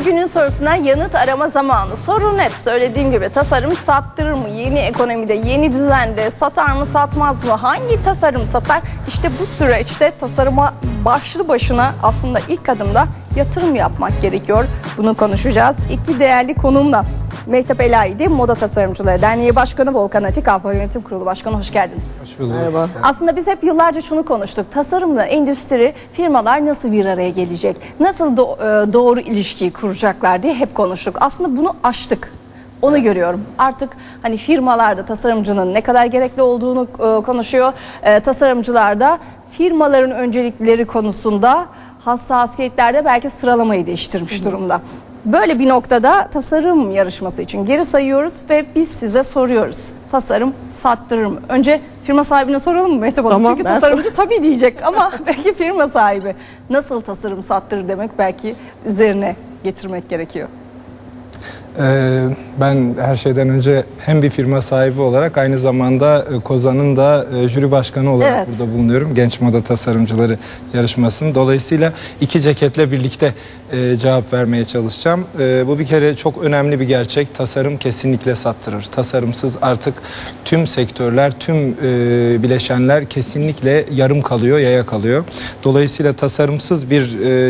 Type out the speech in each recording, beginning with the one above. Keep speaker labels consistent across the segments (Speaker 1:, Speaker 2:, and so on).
Speaker 1: Şimdi günün sorusuna yanıt arama zamanı. Soru net. Söylediğim gibi tasarım sattırır mı? Yeni ekonomide, yeni düzende satar mı, satmaz mı? Hangi tasarım satar? İşte bu süreçte tasarıma başlı başına aslında ilk adımda yatırım yapmak gerekiyor. Bunu konuşacağız. İki değerli konumla. Mehtap Elaidi, Moda Tasarımcıları Derneği Başkanı Volkan Atik, Alfa Yönetim Kurulu Başkanı hoş geldiniz.
Speaker 2: Hoş bulduk.
Speaker 3: Merhaba.
Speaker 1: Aslında biz hep yıllarca şunu konuştuk. Tasarımla endüstri firmalar nasıl bir araya gelecek? Nasıl do- e, doğru ilişkiyi kuracaklar diye hep konuştuk. Aslında bunu aştık. Onu görüyorum. Artık hani firmalarda tasarımcının ne kadar gerekli olduğunu e, konuşuyor. E, tasarımcılar da firmaların öncelikleri konusunda hassasiyetlerde belki sıralamayı değiştirmiş durumda. Böyle bir noktada tasarım yarışması için geri sayıyoruz ve biz size soruyoruz. Tasarım sattırır mı? Önce firma sahibine soralım mı Mehtap Hanım?
Speaker 3: Tamam,
Speaker 1: Çünkü
Speaker 3: ben
Speaker 1: tasarımcı tabii diyecek ama belki firma sahibi nasıl tasarım sattırır demek belki üzerine getirmek gerekiyor.
Speaker 2: Ee, ben her şeyden önce hem bir firma sahibi olarak aynı zamanda e, Kozan'ın da e, jüri başkanı olarak
Speaker 1: Evet.
Speaker 2: burada bulunuyorum. Genç Moda Tasarımcıları yarışmasının. Dolayısıyla iki ceketle birlikte e, cevap vermeye çalışacağım. Bu bir kere çok önemli bir gerçek. Tasarım kesinlikle sattırır. Tasarımsız artık tüm sektörler, tüm bileşenler kesinlikle yarım kalıyor, yaya kalıyor. Dolayısıyla tasarımsız bir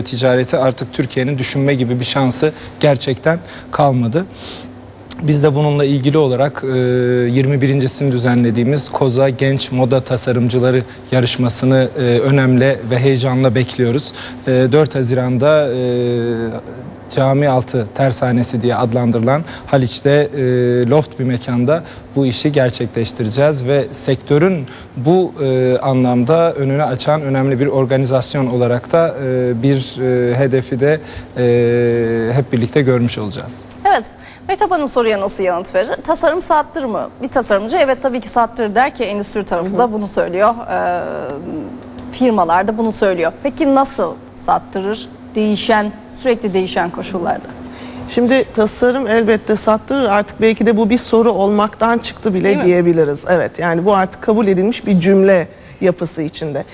Speaker 2: ticareti artık Türkiye'nin düşünme gibi bir şansı gerçekten kalmadı. Biz de bununla ilgili olarak e, 21.sini düzenlediğimiz Koza Genç Moda Tasarımcıları yarışmasını e, önemli ve heyecanla bekliyoruz. E, 4 Haziran'da e, Cami Altı Tersanesi diye adlandırılan Haliç'te e, loft bir mekanda bu işi gerçekleştireceğiz ve sektörün bu e, anlamda önünü açan önemli bir organizasyon olarak da e, bir e, hedefi de e, hep birlikte görmüş olacağız.
Speaker 1: Evet. Mehtap Hanım soruya nasıl yanıt verir? Tasarım sattır mı? Bir tasarımcı evet tabii ki sattır der ki endüstri tarafı da bunu söylüyor. Ee, firmalar da bunu söylüyor. Peki nasıl sattırır? Değişen, sürekli değişen koşullarda.
Speaker 3: Şimdi tasarım elbette sattırır. Artık belki de bu bir soru olmaktan çıktı
Speaker 1: Değil
Speaker 3: bile
Speaker 1: mi?
Speaker 3: diyebiliriz. Evet yani bu artık kabul edilmiş bir cümle yapısı içinde.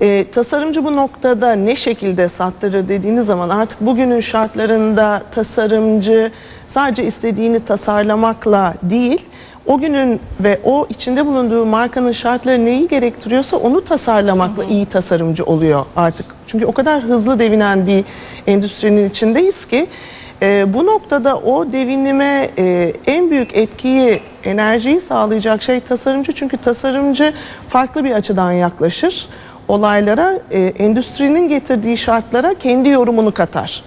Speaker 3: Ee, tasarımcı bu noktada ne şekilde sattırır dediğiniz zaman artık bugünün şartlarında tasarımcı sadece istediğini tasarlamakla değil, o günün ve o içinde bulunduğu markanın şartları neyi gerektiriyorsa onu tasarlamakla iyi tasarımcı oluyor artık. Çünkü o kadar hızlı devinen bir endüstrinin içindeyiz ki e, bu noktada o devinime e, en büyük etkiyi, enerjiyi sağlayacak şey tasarımcı. Çünkü tasarımcı farklı bir açıdan yaklaşır olaylara, e, endüstrinin getirdiği şartlara kendi yorumunu katar.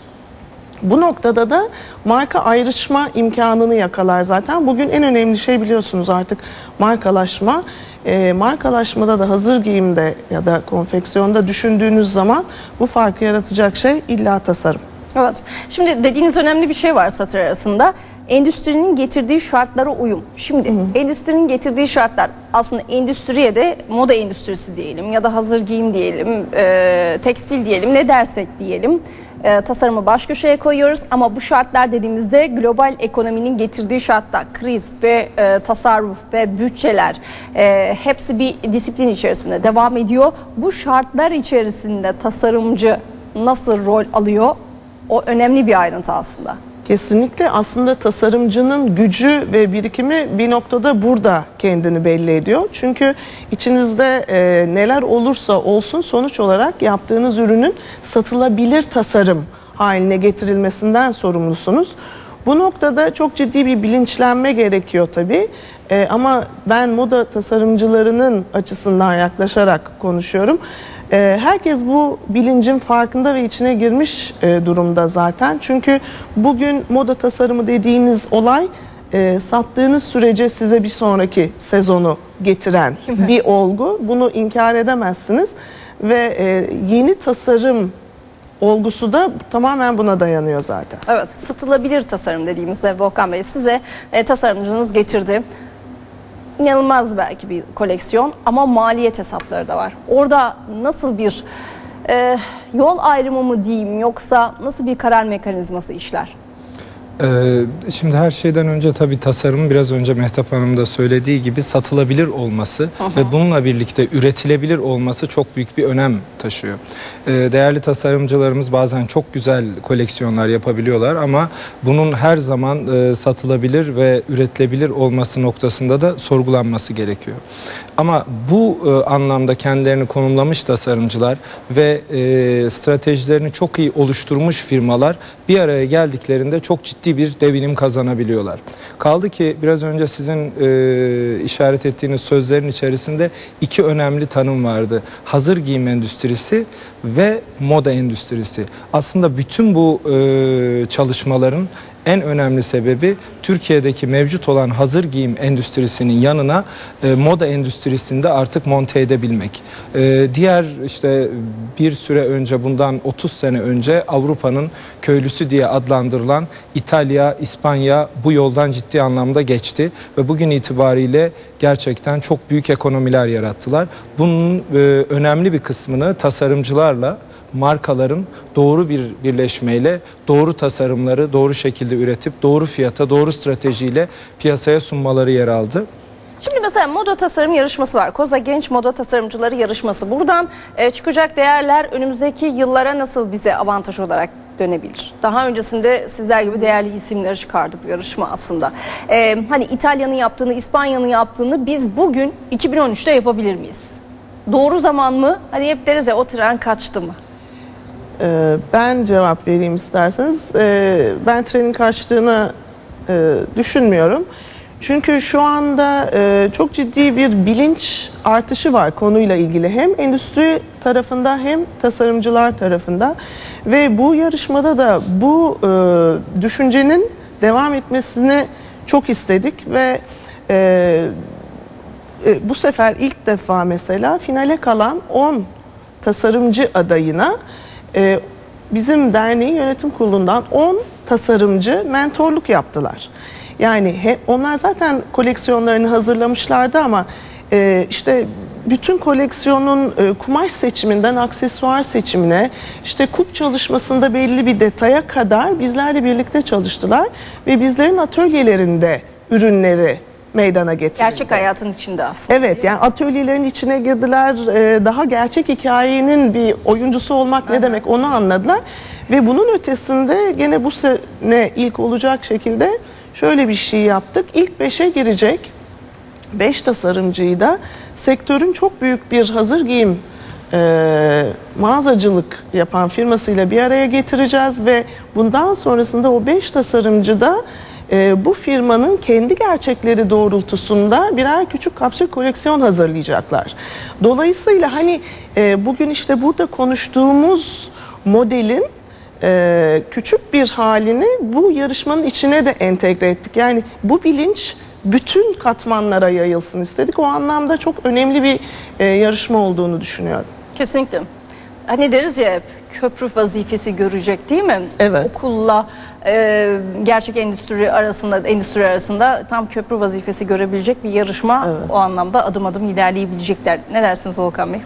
Speaker 3: Bu noktada da marka ayrışma imkanını yakalar zaten. Bugün en önemli şey biliyorsunuz artık markalaşma. E, markalaşmada da hazır giyimde ya da konfeksiyonda düşündüğünüz zaman bu farkı yaratacak şey illa tasarım.
Speaker 1: Evet. Şimdi dediğiniz önemli bir şey var satır arasında. Endüstrinin getirdiği şartlara uyum. Şimdi endüstrinin getirdiği şartlar aslında endüstriye de moda endüstrisi diyelim ya da hazır giyim diyelim, e, tekstil diyelim ne dersek diyelim. E, tasarımı baş köşeye koyuyoruz ama bu şartlar dediğimizde global ekonominin getirdiği şartlar, kriz ve e, tasarruf ve bütçeler e, hepsi bir disiplin içerisinde devam ediyor. Bu şartlar içerisinde tasarımcı nasıl rol alıyor? O önemli bir ayrıntı aslında.
Speaker 3: Kesinlikle aslında tasarımcının gücü ve birikimi bir noktada burada kendini belli ediyor. Çünkü içinizde e, neler olursa olsun sonuç olarak yaptığınız ürünün satılabilir tasarım haline getirilmesinden sorumlusunuz. Bu noktada çok ciddi bir bilinçlenme gerekiyor tabii. E, ama ben moda tasarımcılarının açısından yaklaşarak konuşuyorum. E, herkes bu bilincin farkında ve içine girmiş e, durumda zaten. Çünkü bugün moda tasarımı dediğiniz olay e, sattığınız sürece size bir sonraki sezonu getiren bir olgu. Bunu inkar edemezsiniz ve e, yeni tasarım olgusu da tamamen buna dayanıyor zaten.
Speaker 1: Evet, satılabilir tasarım dediğimizde Volkan Bey size e, tasarımcınız getirdi. İnanılmaz belki bir koleksiyon ama maliyet hesapları da var. Orada nasıl bir e, yol ayrımı mı diyeyim yoksa nasıl bir karar mekanizması işler?
Speaker 2: Ee, şimdi her şeyden önce tabii tasarımın biraz önce Mehtap Hanım da söylediği gibi satılabilir olması ve bununla birlikte üretilebilir olması çok büyük bir önem taşıyor. Ee, değerli tasarımcılarımız bazen çok güzel koleksiyonlar yapabiliyorlar ama bunun her zaman e, satılabilir ve üretilebilir olması noktasında da sorgulanması gerekiyor. Ama bu e, anlamda kendilerini konumlamış tasarımcılar ve e, stratejilerini çok iyi oluşturmuş firmalar bir araya geldiklerinde çok ciddi bir devinim kazanabiliyorlar. Kaldı ki biraz önce sizin e, işaret ettiğiniz sözlerin içerisinde iki önemli tanım vardı. Hazır giyim endüstrisi ve moda endüstrisi. Aslında bütün bu e, çalışmaların en önemli sebebi Türkiye'deki mevcut olan hazır giyim endüstrisinin yanına e, moda endüstrisinde artık monte edebilmek. E, diğer işte bir süre önce bundan 30 sene önce Avrupa'nın köylüsü diye adlandırılan İtalya, İspanya bu yoldan ciddi anlamda geçti ve bugün itibariyle gerçekten çok büyük ekonomiler yarattılar. Bunun e, önemli bir kısmını tasarımcılarla markaların doğru bir birleşmeyle doğru tasarımları doğru şekilde üretip doğru fiyata doğru stratejiyle piyasaya sunmaları yer aldı.
Speaker 1: Şimdi mesela moda tasarım yarışması var. Koza Genç Moda Tasarımcıları yarışması. Buradan e, çıkacak değerler önümüzdeki yıllara nasıl bize avantaj olarak dönebilir? Daha öncesinde sizler gibi değerli isimleri çıkardı bu yarışma aslında. E, hani İtalya'nın yaptığını, İspanya'nın yaptığını biz bugün 2013'te yapabilir miyiz? Doğru zaman mı? Hani hep deriz ya o tren kaçtı mı?
Speaker 3: Ee, ben cevap vereyim isterseniz. Ee, ben trenin kaçtığını e, düşünmüyorum. Çünkü şu anda e, çok ciddi bir bilinç artışı var konuyla ilgili. Hem endüstri tarafında hem tasarımcılar tarafında. Ve bu yarışmada da bu e, düşüncenin devam etmesini çok istedik ve e, e, bu sefer ilk defa mesela finale kalan 10 tasarımcı adayına e, bizim derneğin yönetim kurulundan 10 tasarımcı mentorluk yaptılar. Yani he, onlar zaten koleksiyonlarını hazırlamışlardı ama e, işte bütün koleksiyonun e, kumaş seçiminden aksesuar seçimine, işte kup çalışmasında belli bir detaya kadar bizlerle birlikte çalıştılar ve bizlerin atölyelerinde ürünleri meydana getirdiler.
Speaker 1: Gerçek hayatın içinde aslında.
Speaker 3: Evet yani atölyelerin içine girdiler. Ee, Daha gerçek hikayenin bir oyuncusu olmak ne demek onu anladılar. Ve bunun ötesinde gene bu sene ilk olacak şekilde şöyle bir şey yaptık. İlk beşe girecek 5 tasarımcıyı da sektörün çok büyük bir hazır giyim e, mağazacılık yapan firmasıyla bir araya getireceğiz ve bundan sonrasında o 5 tasarımcı da e, bu firmanın kendi gerçekleri doğrultusunda birer küçük kapsül koleksiyon hazırlayacaklar. Dolayısıyla hani e, bugün işte burada konuştuğumuz modelin e, küçük bir halini bu yarışmanın içine de entegre ettik. Yani bu bilinç bütün katmanlara yayılsın istedik. O anlamda çok önemli bir e, yarışma olduğunu düşünüyorum.
Speaker 1: Kesinlikle. Hani deriz ya hep köprü vazifesi görecek değil mi?
Speaker 3: Evet.
Speaker 1: Okulla e, gerçek endüstri arasında endüstri arasında tam köprü vazifesi görebilecek bir yarışma o anlamda adım adım ilerleyebilecekler. Ne dersiniz Volkan Bey?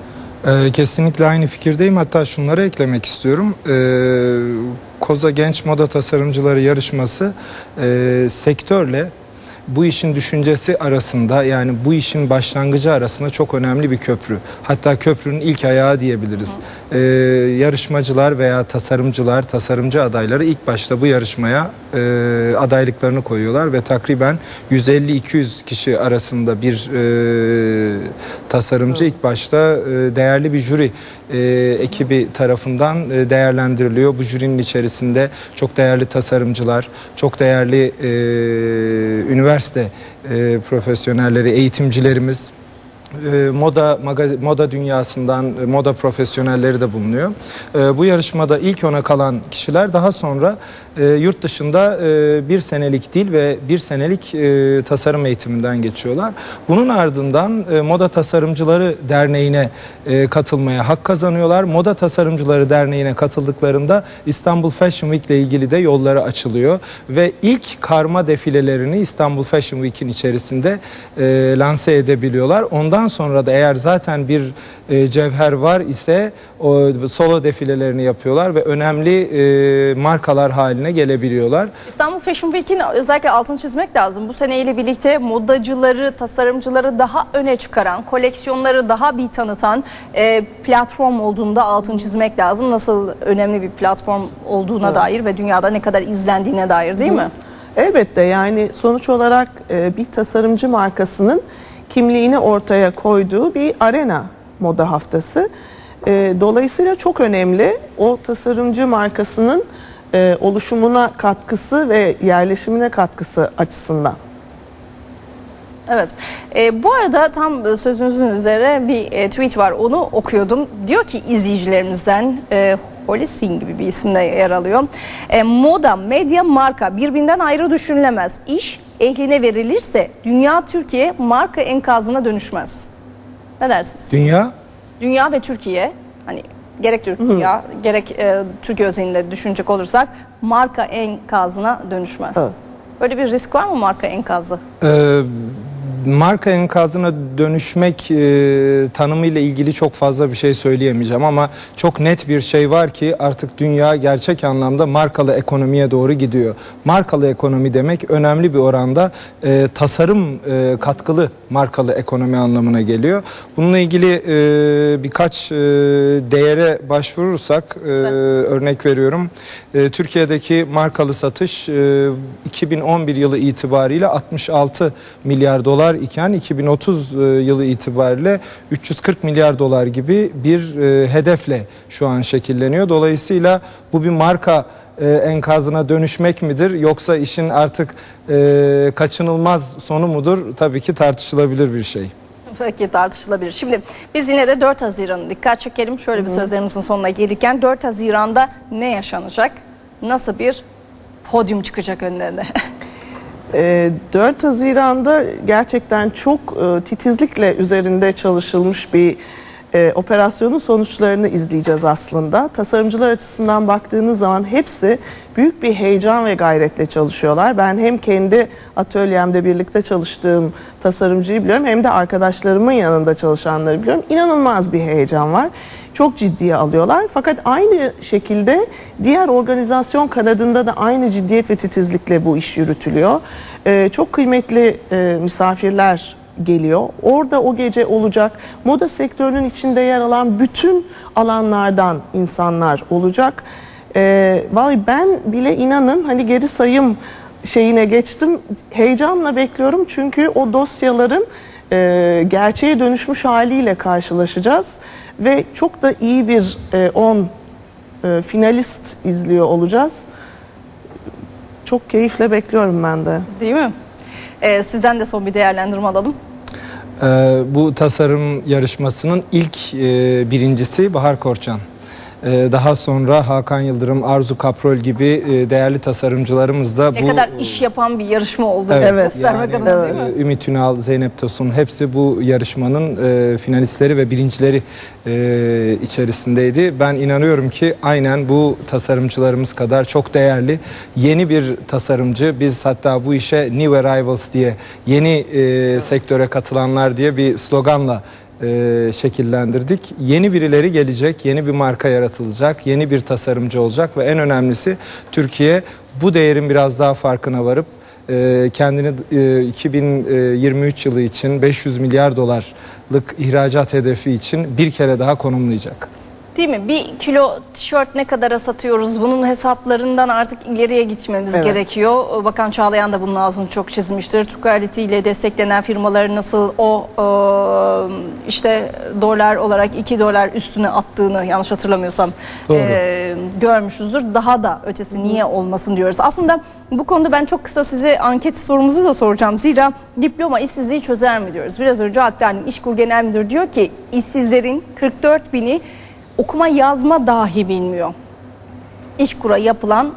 Speaker 2: Ee, kesinlikle aynı fikirdeyim. Hatta şunları eklemek istiyorum. Ee, Koza Genç Moda Tasarımcıları yarışması e, sektörle bu işin düşüncesi arasında yani bu işin başlangıcı arasında çok önemli bir köprü. Hatta köprünün ilk ayağı diyebiliriz. Ee, yarışmacılar veya tasarımcılar, tasarımcı adayları ilk başta bu yarışmaya e, adaylıklarını koyuyorlar ve takriben 150-200 kişi arasında bir e, tasarımcı ilk başta e, değerli bir jüri e, ekibi tarafından e, değerlendiriliyor. Bu jürinin içerisinde çok değerli tasarımcılar, çok değerli e, üniversite e, profesyonelleri, eğitimcilerimiz, e, moda maga- moda dünyasından e, moda profesyonelleri de bulunuyor. E, bu yarışmada ilk ona kalan kişiler daha sonra e, yurt dışında e, bir senelik dil ve bir senelik tasarım eğitiminden geçiyorlar. Bunun ardından Moda Tasarımcıları Derneği'ne katılmaya hak kazanıyorlar. Moda Tasarımcıları Derneği'ne katıldıklarında İstanbul Fashion Week ile ilgili de yolları açılıyor ve ilk karma defilelerini İstanbul Fashion Week'in içerisinde e, lanse edebiliyorlar. Ondan ondan sonra da eğer zaten bir e, cevher var ise o solo defilelerini yapıyorlar ve önemli e, markalar haline gelebiliyorlar.
Speaker 1: İstanbul Fashion Week'in özellikle altını çizmek lazım. Bu seneyle birlikte modacıları, tasarımcıları daha öne çıkaran, koleksiyonları daha bir tanıtan e, platform olduğunda altını çizmek lazım. Nasıl önemli bir platform olduğuna dair ve dünyada ne kadar izlendiğine dair değil mi?
Speaker 3: Elbette yani sonuç olarak e, bir tasarımcı markasının kimliğini ortaya koyduğu bir arena moda haftası. E, Dolayısıyla çok önemli o tasarımcı markasının e, oluşumuna katkısı ve yerleşimine katkısı açısından.
Speaker 1: Evet. E, bu arada tam sözünüzün üzere bir e, tweet var. Onu okuyordum. Diyor ki izleyicilerimizden e, Holly Singh gibi bir isimde yer alıyor. E, moda, medya, marka birbirinden ayrı düşünülemez. İş ehline verilirse dünya Türkiye marka enkazına dönüşmez. Ne dersiniz?
Speaker 2: Dünya
Speaker 1: Dünya ve Türkiye hani gerek Türkiye gerek e, Türkiye özelinde düşünecek olursak marka enkazına dönüşmez.
Speaker 3: Evet.
Speaker 1: Böyle bir risk var mı marka enkazı?
Speaker 2: Ee, marka enkazına dönüşmek e, tanımıyla ilgili çok fazla bir şey söyleyemeyeceğim ama çok net bir şey var ki artık dünya gerçek anlamda markalı ekonomiye doğru gidiyor. Markalı ekonomi demek önemli bir oranda e, tasarım e, katkılı markalı ekonomi anlamına geliyor. Bununla ilgili e, birkaç e, değere başvurursak e, örnek veriyorum. E, Türkiye'deki markalı satış e, 2011 yılı itibariyle 66 milyar dolar iken 2030 e, yılı itibariyle 340 milyar dolar gibi bir e, hedefle şu an şekilleniyor. Dolayısıyla bu bir marka e, enkazına dönüşmek midir yoksa işin artık e, kaçınılmaz sonu mudur? Tabii ki tartışılabilir bir şey.
Speaker 1: Peki tartışılabilir. Şimdi biz yine de 4 Haziran'ı dikkat çekelim. Şöyle bir sözlerimizin sonuna gelirken 4 Haziran'da ne yaşanacak? Nasıl bir podyum çıkacak önlerine?
Speaker 3: E, 4 Haziran'da gerçekten çok e, titizlikle üzerinde çalışılmış bir e, operasyonun sonuçlarını izleyeceğiz aslında. Tasarımcılar açısından baktığınız zaman hepsi büyük bir heyecan ve gayretle çalışıyorlar. Ben hem kendi atölyemde birlikte çalıştığım tasarımcıyı biliyorum hem de arkadaşlarımın yanında çalışanları biliyorum. İnanılmaz bir heyecan var. Çok ciddiye alıyorlar. Fakat aynı şekilde diğer organizasyon kanadında da aynı ciddiyet ve titizlikle bu iş yürütülüyor. Ee, çok kıymetli e, misafirler geliyor. Orada o gece olacak. Moda sektörünün içinde yer alan bütün alanlardan insanlar olacak. Ee, vallahi ben bile inanın hani geri sayım şeyine geçtim. Heyecanla bekliyorum çünkü o dosyaların e, gerçeğe dönüşmüş haliyle karşılaşacağız ve çok da iyi bir 10 e, finalist izliyor olacağız. Çok keyifle bekliyorum ben de.
Speaker 1: Değil mi? Ee, sizden de son bir değerlendirme alalım.
Speaker 2: Ee, bu tasarım yarışmasının ilk e, birincisi Bahar Korçan. Ee, daha sonra Hakan Yıldırım, Arzu Kaprol gibi e, değerli tasarımcılarımız da
Speaker 1: Ne
Speaker 2: bu
Speaker 1: kadar iş yapan bir yarışma olduğunu
Speaker 3: Evet,
Speaker 1: göstermek
Speaker 2: yani,
Speaker 1: adına değil mi?
Speaker 2: Ümit Ünal, Zeynep Tosun hepsi bu yarışmanın e, finalistleri ve birincileri e, içerisindeydi. Ben inanıyorum ki aynen bu tasarımcılarımız kadar çok değerli yeni bir tasarımcı. Biz hatta bu işe New Arrivals diye yeni e, sektöre katılanlar diye bir sloganla e, şekillendirdik. Yeni birileri gelecek, yeni bir marka yaratılacak, yeni bir tasarımcı olacak ve en önemlisi Türkiye bu değerin biraz daha farkına varıp e, kendini e, 2023 yılı için 500 milyar dolarlık ihracat hedefi için bir kere daha konumlayacak.
Speaker 1: Değil mi? Bir kilo tişört ne kadara satıyoruz? Bunun hesaplarından artık ileriye gitmemiz
Speaker 3: Evet.
Speaker 1: gerekiyor. Bakan Çağlayan da bunun ağzını çok çizmiştir. Türk Reality ile desteklenen firmaları nasıl o e, işte dolar olarak 2 dolar üstüne attığını yanlış hatırlamıyorsam
Speaker 2: Doğru.
Speaker 1: e, görmüşüzdür. Daha da ötesi niye olmasın diyoruz. Aslında bu konuda ben çok kısa size anket sorumuzu da soracağım. Zira diploma işsizliği çözer mi diyoruz. Biraz önce hatta hani İşkur Genel Müdürü diyor ki işsizlerin 44 bini okuma yazma dahi bilmiyor. İşkur'a yapılan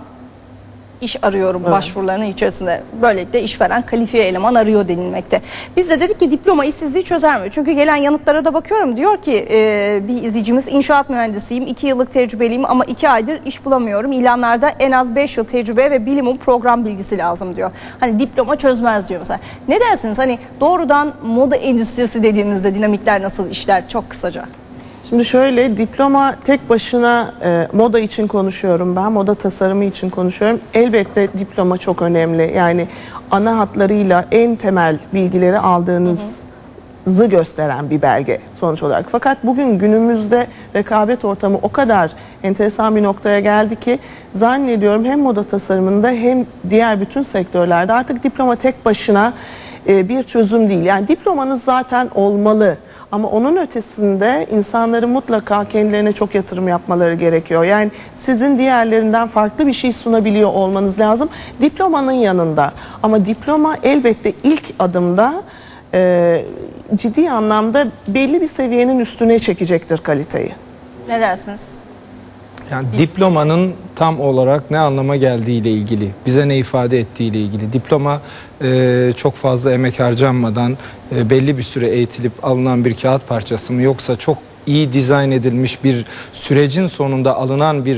Speaker 1: iş arıyorum başvurularının içerisinde. Böylelikle işveren kalifiye eleman arıyor denilmekte. Biz de dedik ki diploma işsizliği çözer mi? Çünkü gelen yanıtlara da bakıyorum. Diyor ki e, bir izleyicimiz inşaat mühendisiyim, 2 yıllık tecrübeliyim ama 2 aydır iş bulamıyorum. İlanlarda en az 5 yıl tecrübe ve bilimum program bilgisi lazım diyor. Hani diploma çözmez diyor mesela. Ne dersiniz? Hani doğrudan moda endüstrisi dediğimizde dinamikler nasıl işler? Çok kısaca.
Speaker 3: Şimdi şöyle diploma tek başına e, moda için konuşuyorum ben, moda tasarımı için konuşuyorum. Elbette diploma çok önemli. Yani ana hatlarıyla en temel bilgileri aldığınızı gösteren bir belge sonuç olarak. Fakat bugün günümüzde rekabet ortamı o kadar enteresan bir noktaya geldi ki zannediyorum hem moda tasarımında hem diğer bütün sektörlerde artık diploma tek başına e, bir çözüm değil. Yani diplomanız zaten olmalı. Ama onun ötesinde insanların mutlaka kendilerine çok yatırım yapmaları gerekiyor. Yani sizin diğerlerinden farklı bir şey sunabiliyor olmanız lazım. Diplomanın yanında. Ama diploma elbette ilk adımda e, ciddi anlamda belli bir seviyenin üstüne çekecektir kaliteyi.
Speaker 1: Ne dersiniz?
Speaker 2: Yani diplomanın tam olarak ne anlama geldiği ile ilgili, bize ne ifade ettiği ile ilgili. Diploma e, çok fazla emek harcanmadan e, belli bir süre eğitilip alınan bir kağıt parçası mı yoksa çok iyi dizayn edilmiş bir sürecin sonunda alınan bir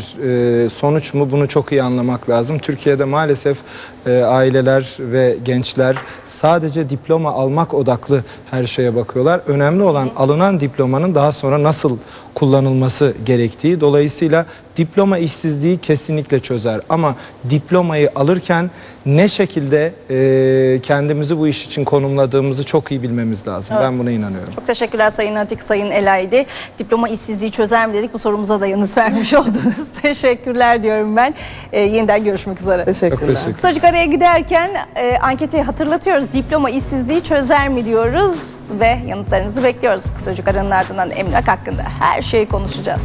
Speaker 2: e, sonuç mu bunu çok iyi anlamak lazım. Türkiye'de maalesef e, aileler ve gençler sadece diploma almak odaklı her şeye bakıyorlar. Önemli olan alınan diplomanın daha sonra nasıl kullanılması gerektiği. Dolayısıyla diploma işsizliği kesinlikle çözer ama diplomayı alırken ne şekilde e, kendimizi bu iş için konumladığımızı çok iyi bilmemiz lazım. Ben buna inanıyorum.
Speaker 1: Çok teşekkürler Sayın Atik, Sayın Elaydi. Diploma işsizliği çözer mi dedik. Bu sorumuza da yanıt vermiş oldunuz. teşekkürler diyorum ben. Ee, yeniden görüşmek üzere.
Speaker 3: Teşekkürler.
Speaker 2: Teşekkür
Speaker 1: Kısacık araya giderken e, anketi hatırlatıyoruz. Diploma işsizliği çözer mi diyoruz ve yanıtlarınızı bekliyoruz. Kısacık aranın ardından emlak hakkında her şeyi konuşacağız.